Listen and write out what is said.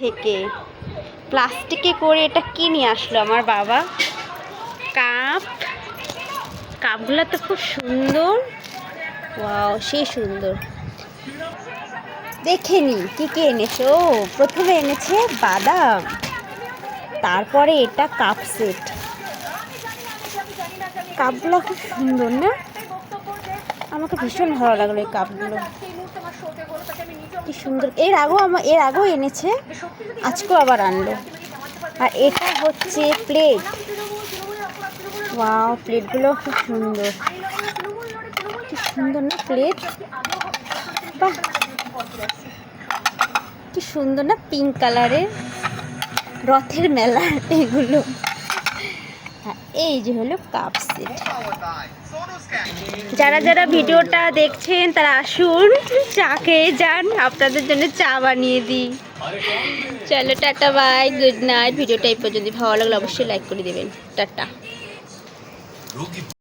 থেকে। প্লাস্টিকে করে এটা কি নিয়ে আসলো আমার বাবা? কাপ। কাপগুলো তো খুব সুন্দর। ওয়াও, সেই সুন্দর। দেখে নি, কি কি এনেছে? ও প্রথমে এনেছে বাদাম, তারপরে এটা কাপ সেট। কাপগুলো খুব সুন্দর না? আমাকে ভীষণ ভালো লাগল এই কাপগুলো। কি সুন্দর। এর আগেও আমার এর আগেও এনেছে আজকেও আবার আনলো। আর এটা হচ্ছে প্লেট ওয়াও প্লেটগুলো খুব সুন্দর। কি সুন্দর না প্লেট বাহ। কি সুন্দর না পিঙ্ক কালারের রথের মেলা এগুলো। হ্যাঁ এই যে হলো কাপ সেট যারা যারা ভিডিওটা দেখছেন, তারা আসুন, চা খেয়ে যান, আপনাদের জন্য চা বানিয়ে দিই। চলো, টাটা বাই গুড নাইট ভিডিওটা এই পর্যন্ত ভালো লাগলে অবশ্যই লাইক করে দেবেন। টাটা।